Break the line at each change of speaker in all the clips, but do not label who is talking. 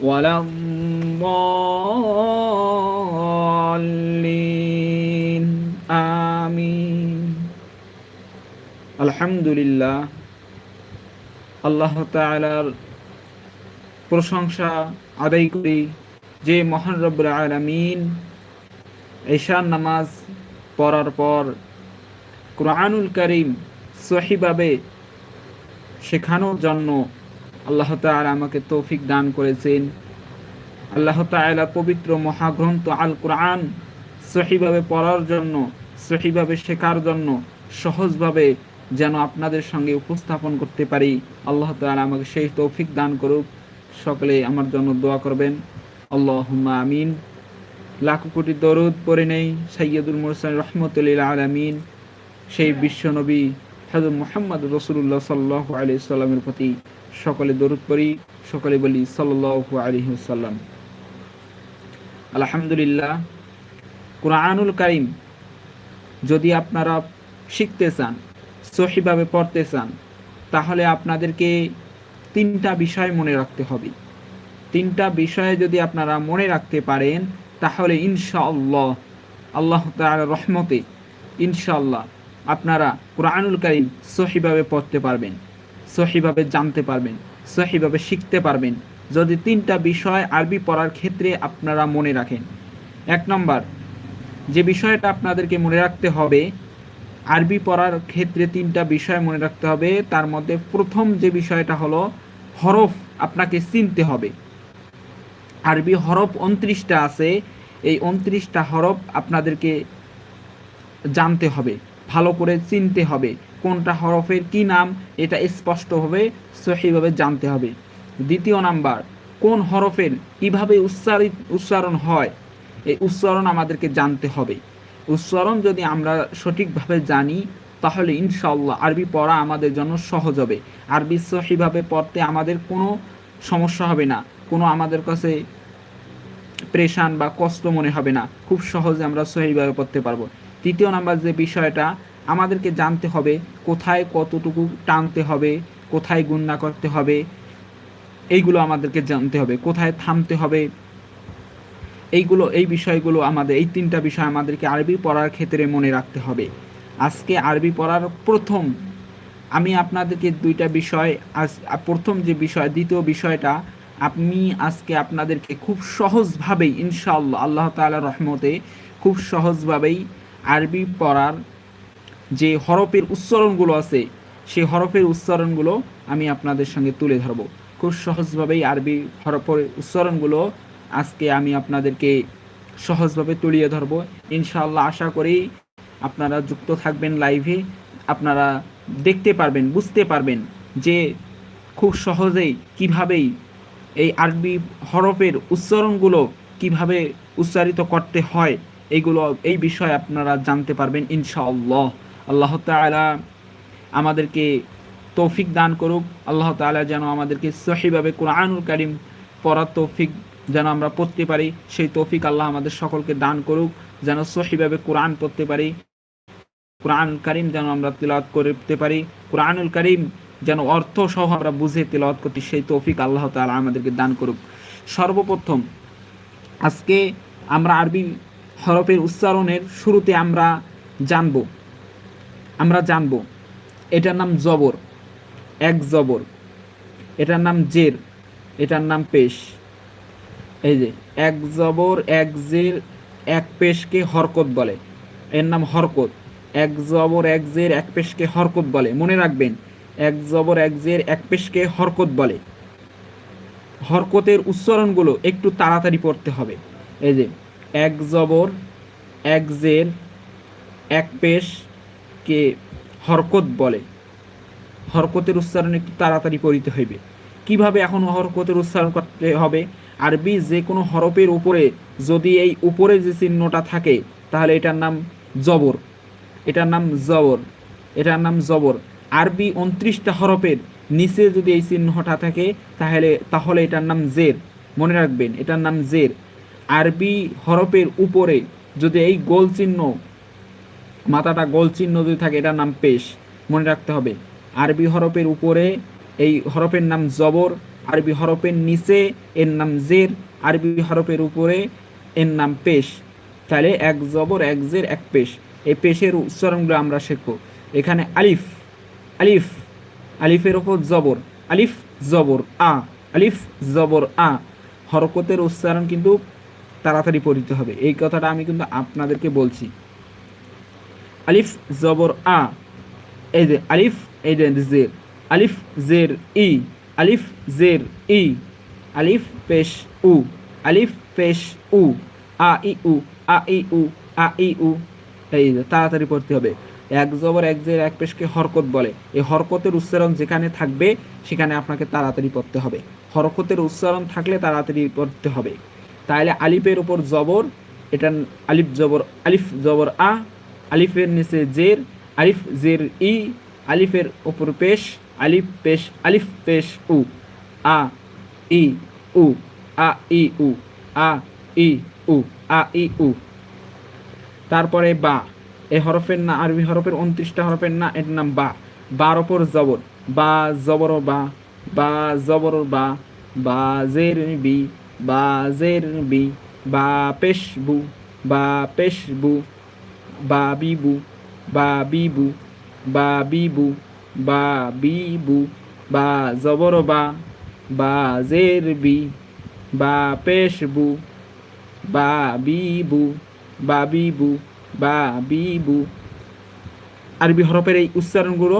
ولا الضالين آمين الحمد لله আল্লাহ তাআলার প্রশংসা আদায় করি যে মহান রব্বুল আলামিন ঈশান নামাজ পড়ার পর কোরআনুল করিম সহিভাবে শেখানোর জন্য আল্লাহ তাআলা আমাকে তৌফিক দান করেছেন। আল্লাহ তাআলা পবিত্র মহাগ্রন্থ আল কোরআন সহিভাবে পড়ার জন্য, সহিভাবে শেখার জন্য সহজভাবে যেন আপনাদের সঙ্গে উপস্থাপন করতে পারি। আল্লাহ তাআলা আমাকে সেই তৌফিক দান করুক। সকলে আমার জন্য দোয়া করবেন। আল্লাহ আমিন। লাখো কোটি দরুদ পরে নেই সৈয়দুল মুরসাল রহমতুল্লিল আলমিন। সেই বিশ্বনবী হাজর মোহাম্মদ রসুল্লাহ সাল্লাহ আলি সাল্লামের প্রতি সকলে দরুদ পড়ি, সকলে বলি সাল্লাহ আলী সাল্লাম আলহামদুলিল্লাহ, কোরআনুল কারিম যদি আপনারা শিখতে চান, সহিভাবে পড়তে চান, তাহলে আপনাদেরকে তিনটা বিষয় মনে রাখতে হবে। তিনটা বিষয়ে যদি আপনারা মনে রাখতে পারেন, তাহলে ইনশাআল্লাহ, আল্লাহ তাআলার রহমতে ইনশাআল্লাহ আপনারা কোরআনুল কারিম সহিভাবে পড়তে পারবেন। সহিভাবে জানতে পারবেন, সহিভাবে শিখতে পারবেন। যদি তিনটা বিষয় আরবি পড়ার ক্ষেত্রে আপনারা মনে রাখেন। এক নম্বর, যে বিষয়টা আপনাদেরকে মনে রাখতে হবে, আরবি পড়ার ক্ষেত্রে তিনটা বিষয় মনে রাখতে হবে। তার মধ্যে প্রথম যে বিষয়টা হলো হরফ আপনাকে চিনতে হবে। আরবি হরফ উনত্রিশটা আছে, এই উনত্রিশটা হরফ আপনাদেরকে জানতে হবে, ভালো করে চিনতে হবে। কোনটা হরফের কি নাম, এটা স্পষ্টভাবে সহিভাবে জানতে হবে। দ্বিতীয় নাম্বার, কোন হরফের কীভাবে উচ্চারিত, উচ্চারণ হয়, এই উচ্চারণ আমাদেরকে জানতে হবে। উচ্চারণ যদি আমরা সঠিকভাবে জানি, তাহলে ইনশাল্লাহ আরবি পড়া আমাদের জন্য সহজ হবে। আরবি সহিভাবে পড়তে আমাদের কোনো সমস্যা হবে না, কোনো আমাদের কাছে প্রেশান বা কষ্ট মনে হবে না। খুব সহজে আমরা সহিভাবে পড়তে পারব। তৃতীয় নাম্বার যে বিষয়টা আমাদেরকে জানতে হবে কোথায় কতটুকু টানতে হবে, কোথায় গুন্না করতে হবে। এইগুলো আমাদেরকে জানতে হবে, কোথায় থামতে হবে। এইগুলো, এই বিষয়গুলো আমাদের, এই তিনটা বিষয় আমাদেরকে আরবি পড়ার ক্ষেত্রে মনে রাখতে হবে। আজকে আরবি পড়ার প্রথম, আমি আপনাদেরকে দুইটা বিষয়, আজ প্রথম যে বিষয়, দ্বিতীয় বিষয়টা আমি আজকে আপনাদেরকে খুব সহজভাবেই, ইনশাআল্লাহ, আল্লাহ তাআলা রহমতে খুব সহজভাবেই আরবি পড়ার যে হরফের উচ্চারণগুলো আছে, সেই হরফের উচ্চারণগুলো আমি আপনাদের সঙ্গে তুলে ধরব। খুব সহজভাবেই আরবি হরফের উচ্চারণগুলো আজকে আমি আপনাদেরকে সহজভাবে তুলিয়ে ধরব। ইনশাআল্লাহ আশা করি আপনারা যুক্ত থাকবেন লাইভে, আপনারা দেখতে পারবেন, বুঝতে পারবেন যে খুব সহজেই কিভাবেই এই আরবি হরফের উচ্চারণগুলো কীভাবে উচ্চারিত করতে হয়, এইগুলো, এই বিষয়ে আপনারা জানতে পারবেন ইনশাআল্লাহ। আল্লাহ তালা আমাদেরকে তৌফিক দান করুক। আল্লাহ তালা যেন আমাদেরকে সহিভাবে কোরআনুল কারিম পড়ার তৌফিক যেন আমরা পড়তে পারি। সেই তৌফিক আল্লাহ আমাদের সকলকে দান করুক, যেন সহিভাবে কোরআন পড়তে পারি। কোরআন কারিম যেন আমরা তিলাওয়াত করতে পারি। কোরআনুল কারিম যেন অর্থ সহ আমরা বুঝে তেলাওয়াত করতে সেই তৌফিক আল্লাহ তালা আমাদেরকে দান করুক। সর্বপ্রথম আজকে আমরা আরবি হরফের উচ্চারণের শুরুতে আমরা জানব আমরা জানব। এটার নাম জবর। এক জবর। এটার নাম জের। এটার নাম পেশ। এই যে, এক জবর, এক জের, এক পেশকে হরকত বলে। এর নাম হরকত। এক জবর, এক জের, এক পেশকে হরকত বলে। মনে রাখবেন, এক জবর, এক জের, এক পেশকে হরকত বলে। হরকতের উচ্চারণগুলো একটু তাড়াতাড়ি পড়তে হবে। এই যে, এক জবর, এক জের, এক পেশকে হরকত বলে। হরকতের উচ্চারণ একটু তাড়াতাড়ি করিতে হইবে। কীভাবে এখন হরকতের উচ্চারণ করতে হবে? আরবি যে কোনো হরফের উপরে যদি এই উপরে যে চিহ্নটা থাকে, তাহলে এটার নাম জবর। এটার নাম জবর। এটার নাম জবর। আরবি উনত্রিশটা হরফের নিচে যদি এই চিহ্নটা থাকে, তাহলে তাহলে এটার নাম জের। মনে রাখবেন, এটার নাম জের। আরবি হরফের উপরে যদি এই গোল চিহ্ন মাথাটা গোল চিহ্ন যদি থাকে, এটার নাম পেশ। মনে রাখতে হবে, আরবি হরফের উপরে এই হরফের নাম জবর, আরবি হরফের নিচে এর নাম জের, আরবি হরফের উপরে এর নাম পেশ। তাহলে এক জবর, এক জের, এক পেশ। এই পেশের উচ্চারণগুলো আমরা শিখব। এখানে আলিফ আলিফ, আলিফের ওপর জবর, আলিফ, জবর, আ, আলিফ, জবর, আ। হরকতের উচ্চারণ কিন্তু তাড়াতাড়ি পড়িতে হবে। এই কথাটা আমি কিন্তু আপনাদেরকে বলছি। আলিফ জবর আ, এই যে আলিফ, এই যে জের, আলিফ জের ই, আলিফ জের ই, আলিফ পেশ উ, আলিফ পেশ উ, আ ই উ, আ ই উ, আ ই উ, এই তাড়াতাড়ি পড়তে হবে। এক জবর, এক জের, এক পেশকে হরকত বলে। এই হরকতের উচ্চারণ যেখানে থাকবে, সেখানে আপনাকে তাড়াতাড়ি পড়তে হবে। হরকতের উচ্চারণ থাকলে তাড়াতাড়ি পড়তে হবে। তাহলে আলিফের উপর জবর এটা আলিফ জবর আলিফ জবর আ আলিফের নিচে জের, আলিফ জের ই, আলিফের ওপর পেশ, আলিফ পেশ আলিফ পেশ উ, আ, ই, উ, আ, ই, উ, আ, ই, উ, আ, ই, উ। তারপরে বা এই হরফের না, আরবি হরফের উনত্রিশটা হরফের না, এর নাম বা। বার ওপর জবর, বা জবর বা বা জবর বা বা জের বি, বা জের বি, বা পেশ বু, বা পেশ বু। বা বিবু বা বিবু বা জবর বা বা জের বি বা পেশ বু বা বিবু বা বিবু বা বিবু আরবি হরফের এই উচ্চারণগুলো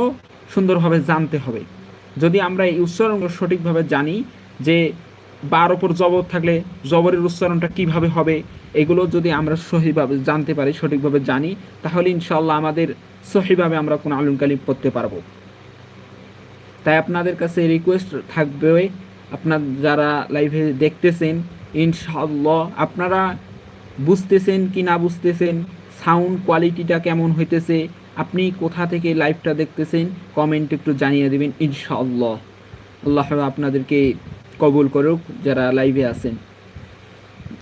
সুন্দরভাবে জানতে হবে। যদি আমরা এই উচ্চারণগুলো সঠিকভাবে জানি যে বার ওপর জবর থাকলে জবরের উচ্চারণটা কীভাবে হবে, এগুলো যদি আমরা সহিভাবে জানতে পারি, সঠিকভাবে জানি, তাহলে ইনশাল্লাহ আমাদের সহিভাবে আমরা কোনো আলুন কালিম পড়তে পারব। তাই আপনাদের কাছে রিকোয়েস্ট থাকবে, আপনার যারা লাইভে দেখতেছেন ইনশাল্লাহ আপনারা বুঝতেছেন কি না বুঝতেছেন সাউন্ড কোয়ালিটিটা কেমন হইতেছে, আপনি কোথা থেকে লাইভটা দেখতেছেন কমেন্ট একটু জানিয়ে দেবেন ইনশাআল্লাহ। আল্লাহ আপনাদেরকে কবুল করুক, যারা লাইভে আছেন।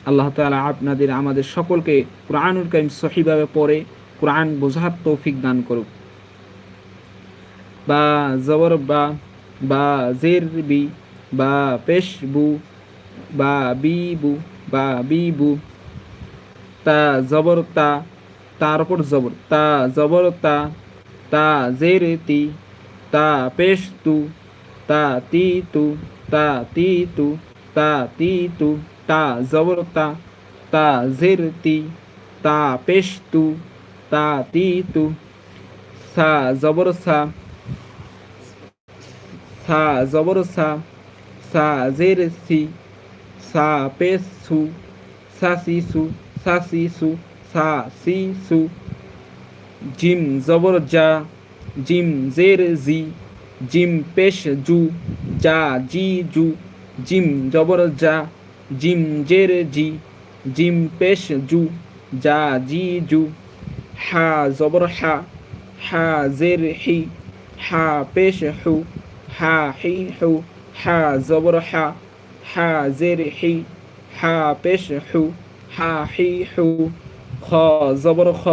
আল্লাহ তালা আপনাদের, আমাদের সকলকে কোরআনুল কাইম সহিভাবে পড়ে, কোরআন বোঝার তৌফিক দান করুক। বা জবর বা বা জের বি, বা পেশ বু, বা বি বু, বা বি বু, তা জবর তা, তার উপর জবর, তা জবর তা তা জের তি, তা পেশ তু, তা তি তু তা তি তু, তা তি তু, তা জবর তা তা জের তি, তা পেশ তু, তা তি তু, সা জবর সা সা জবর সা সা জের সি, সা পেশ সু, সা সি সু, সা সি সু, সা সি সু, জিম জবর জা, জিম জের জি জিম পেশ জু জা জি জু, জিম জবর জা জিম জের জি, জিম পেশ জু জা জি জু, হা জবর হা হা জের হি, হা পেশ হু, হা হি হু, হা জবর হা হা জের হি, হা পেশ হু, হা হি হু, খ জবর খ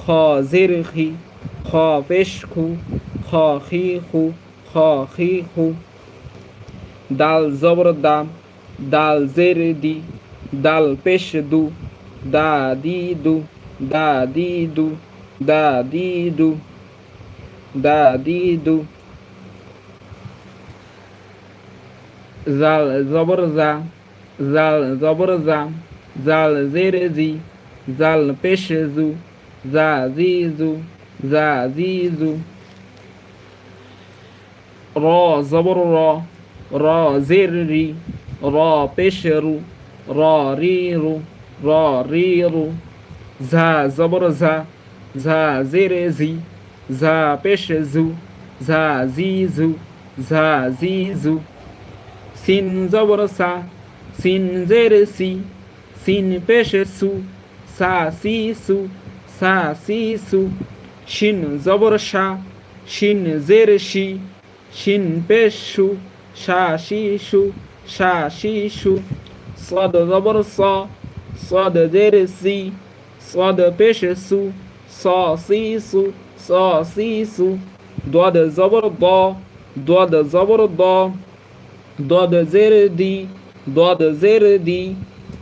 খ জের হি, খ পেশ খু খ খি খু খ খি দাল জবর দাম দাল জের দি দাল পেশ দু দা দি দু দা দি দু দা দি। দু দা দি দু জাল জবর জা জাল জবর জা জাল জের জি, জাল পেশ জু জা জি জু জা জি জু। র জবর র র জের রি র পেশ রু র রি রু র রি রু ঝা জবর ঝা ঝা জের জি ঝা পেশ জু ঝা জি জু ঝা জি জু সিন জবর সা, সিন জের সি সিন পেশ সু সা সি সু সা সি সু শিন জবর শা শিন জের শি শিনপেশু সাশি সা শিশু সদ জবর স সদ জের সি সদ শিশু স শিশু দদ জবর দ দদ জবর দ। দদ জের দি দদ জের দি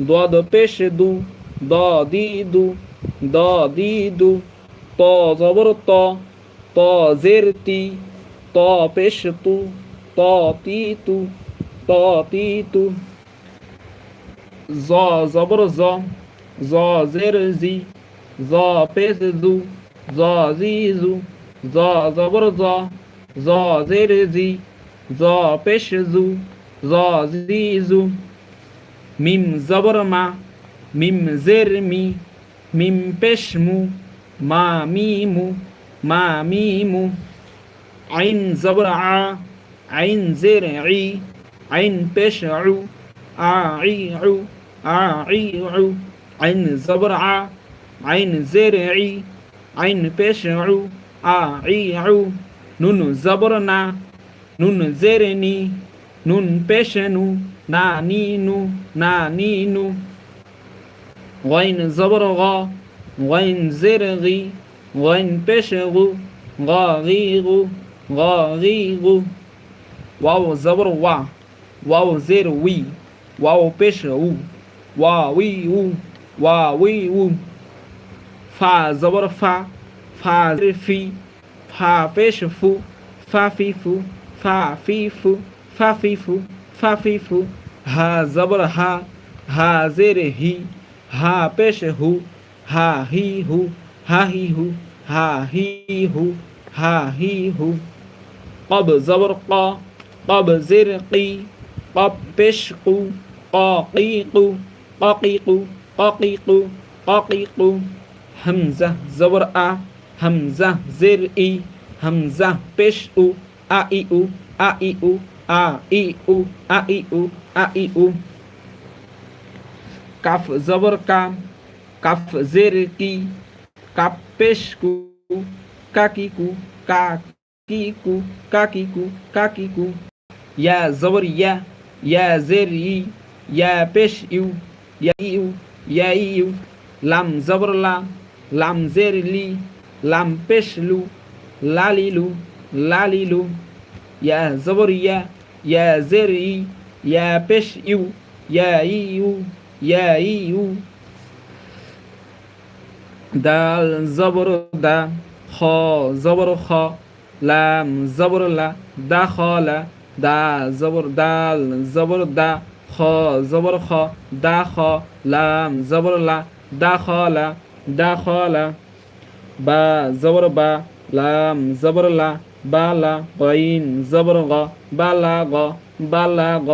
দদ পেশ দু দ দি দু দ দি দু ত জবর ত ত জের তি জ পেশ জু জ জি জু জ জবর জ জ জের জি জ পেশ জু জ জি জু মিম জবর মা মিম জের মি মিম পেশ মু মা মি মু মা মি মু জবর জের ই আইন عين زبرعا عين زرعي عين بشع أعيع أعيع. عين زبرعا عين زرعي عين بشع أعيع. نون زبرنا نون زرني نون بشنو نانينو نانينو. غين زبرغا غين زرغي غين بشغو غاغيغو غيغو واو زبر وا واو زير وي واو بيش و. واوي و. واوي و. فا زبر فا. فا زير في. فا بيش فو. فا في فو. فا في فو. فا في فو. فا في فو. ها زبر ها. ها زير هي. ها بيش هو. ها هي هو. ها هي هو. ها هي هو. ها هي هو. কব জবর ক কব জির কি কব পেশ কু কি কু কি কু কি কু কি কু হামজা জবর আ হামজা জির ই হামজা পেশ উ আ ই উ আ ই উ আ ই উ আ ই উ আ ই উ কাফ জবর কাম কাফ জের কি কাপ পেশ কু কাকি কু কাক কাকি কু ইয়া জবর, ইয়া ইয়া জের, ই, ইয়া পেশ, ইউ, ইয়া ইউ ইয়া ইউ। লাম জবর, লা, লাম জের, লি, লাম পেশ, লু লালিলু লালিলু জবর, ইয়া ইয়া জের, ই, ইয়া পেশ, ইউ, ইয়া ইউ দাল জবর, দা জবর, খ। লাম, জবর, লা, দা, খ, লা, দা, জবর, দাল, জবর, দা, খ, জবর, খ, দা, খ, লাম, জবর, লা, দা, খ, লা, দা, খ, লা, বা, জবর, বা, লাম, জবর, লা, বা, লা গইন জবর, গ, বা, লা, গ, বা, লা, গ,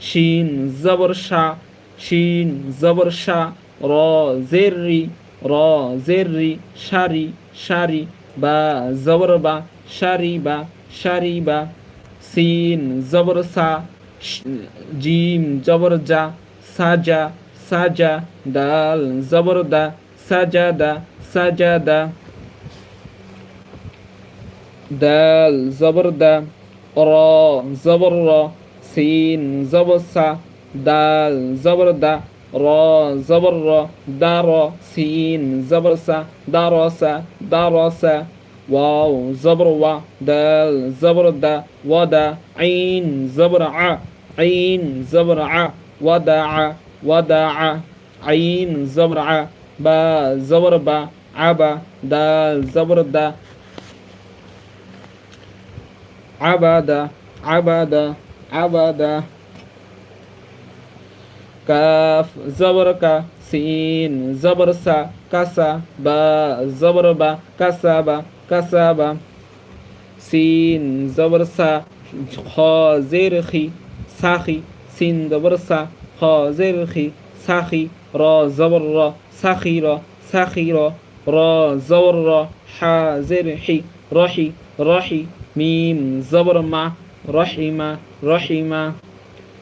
শিন, জবর, শা, শিন, জবর, শা, র, জের, রি জের, রি শারি শারি বা, জবর, বা শারি বা শারি বা সিন জবর সা জিম জবর জা সাজা সাজা দাল জবর দা সাজাদা সাজাদা দাল জবর দা র জবর র সিন জবর সা দাল জবর দা র জবর র দা র সিন জবর সা দা র সা দা র সা واو زبر و دال زبر د ودا عين زبر ع عين زبر ع ودع ع عين زبر ع با زبر با عبا دال زبر د عبد عبد عبد كاف زبر كا سين زبر سا كسا با زبر با كسا با কাসা বা সিন জবর খ জের খি সাখি সিন জবর সা খ জের খি সাখি র জবর র সাখি র সাখি র র জবর র হা জের হি রহি রহি মিম জবর মা রহিমা রহিমা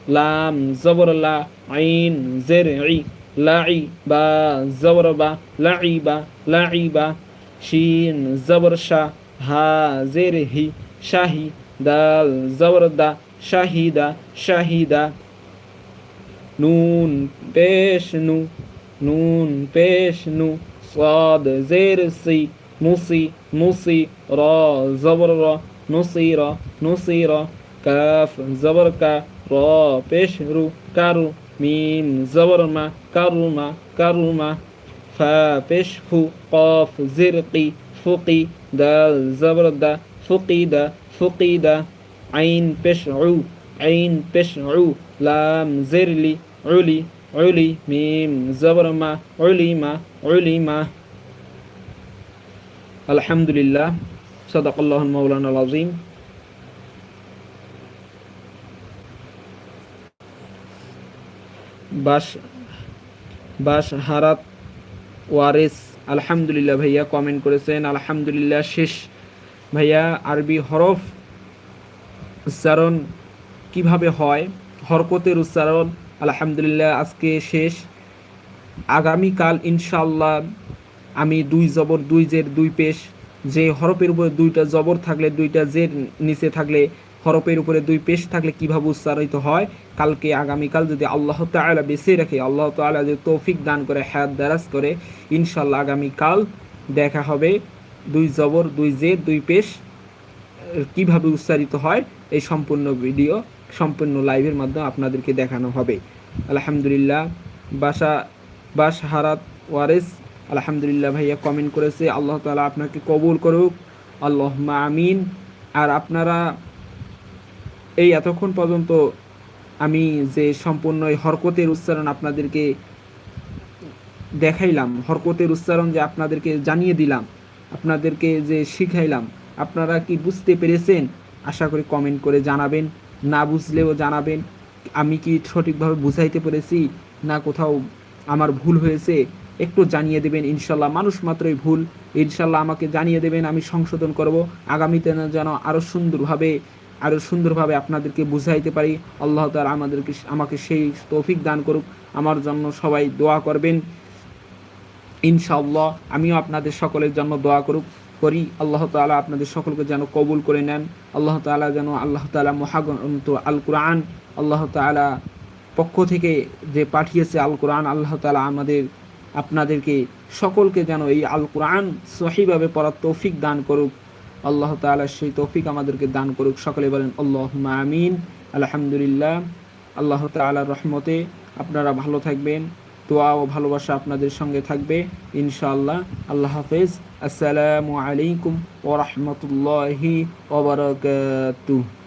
লাম জবর লা আইন জের ই লাঈ বা জবর বা লাঈ বা লাঈ বা শিন জবর শা হা জের হি শাহি দাল জবর দা শাহিদা শাহিদা নুন পেশ নু নুন পেশ নু صاد زير سي نصي نصي را زبر را نصير نصير কাফ জবর কা র পেশ রু কারু মিম জবর মা কারুমা কারুমা ফা পেশ ফু কফ জিরকি ফুকি দাল জবর দা ফুকিদা ফুকিদা আইন পেশ উ আইন পেশ উ লাম জিরলি উলি উলি মিম জবর মা উলিমা উলিমা আলহামদুলিল্লাহ সদাকাল্লাহ মৌলানা আজিম বাস বাস হারাত ওয়ারেস, আলহামদুলিল্লাহ ভাইয়া কমেন্ট করেছেন, আলহামদুলিল্লাহ শেষ। ভাইয়া, আরবি হরফ উচ্চারণ কীভাবে হয়? হরকতের উচ্চারণ, আলহামদুলিল্লাহ, আজকে শেষ। আগামীকাল ইনশাল্লাহ আমি দুই জবর, দুই জের, দুই পেশ। যে হরফের উপরে দুইটা জবর থাকলে, দুইটা জের নিচে থাকলে হরফের উপরে দুই পেশ থাকলে কীভাবে উচ্চারিত হয়? কালকে, আগামীকাল যদি আল্লাহ তালা বেছে রাখে, আল্লাহ তালা যদি তৌফিক দান করে হায়াত দারাজ করে ইনশাল্লাহ আগামীকাল দেখা হবে। দুই জবর, দুই জে দুই পেশ কীভাবে উচ্চারিত হয়? এই সম্পূর্ণ ভিডিও, সম্পূর্ণ লাইভের মাধ্যমে আপনাদেরকে দেখানো হবে। আলহামদুলিল্লাহ, বাসা বাস হারাত ওয়ারেস, আলহামদুলিল্লাহ ভাইয়া কমেন্ট করেছে, আল্লাহ তালা আপনাকে কবুল করুক। আল্লাহ আমিন। আর আপনারা এই এতক্ষণ পর্যন্ত আমি যে সম্পূর্ণ হরকতের উচ্চারণ আপনাদেরকে দেখাইলাম, হরকতের উচ্চারণ যে আপনাদেরকে জানিয়ে দিলাম, আপনাদেরকে যে শিখাইলাম, আপনারা কি বুঝতে পেরেছেন? আশা করি কমেন্ট করে জানাবেন, না বুঝলেও জানাবেন, আমি কি সঠিকভাবে বুঝাইতে পেরেছি না কোথাও আমার ভুল হয়েছে, একটু জানিয়ে দেবেন, ইনশাল্লাহ মানুষ মাত্রই ভুল, ইনশাল্লাহ আমাকে জানিয়ে দেবেন, আমি সংশোধন করব, আগামীতে যেন আরও সুন্দরভাবে আরও সুন্দরভাবে আপনাদেরকে বুঝাইতে পারি। আল্লাহ তালা আমাদেরকে আমাকে সেই তৌফিক দান করুক। আমার জন্য সবাই দোয়া করবেন। ইনশাআল্লাহ আমিও আপনাদের সকলের জন্য দোয়া করুক। করি আল্লাহ তালা আপনাদের সকলকে যেন কবুল করে নেন। আল্লাহ তালা যেন আল্লাহ তালা মহাগ্রন্থ আল কোরআন আল্লাহ তালা পক্ষ থেকে যে পাঠিয়েছে আল কোরআন আল্লাহ তালা আমাদের, আপনাদেরকে সকলকে যেন এই আল কোরআন সহিভাবে পড়ার তৌফিক দান করুক। আল্লাহ তালা সেই তৌফিক আমাদেরকে দান করুক। সকলে বলেন আল্লাহ আমিন। আলহামদুলিল্লাহ, আল্লাহ তালার রহমতে আপনারা ভালো থাকবেন। দোয়া ও ভালোবাসা আপনাদের সঙ্গে থাকবে, ইনশাআল্লাহ। আল্লাহ হাফেজ। আসসালামু আলাইকুম ও রহমতুল্লাহি ওবরাকাতুহ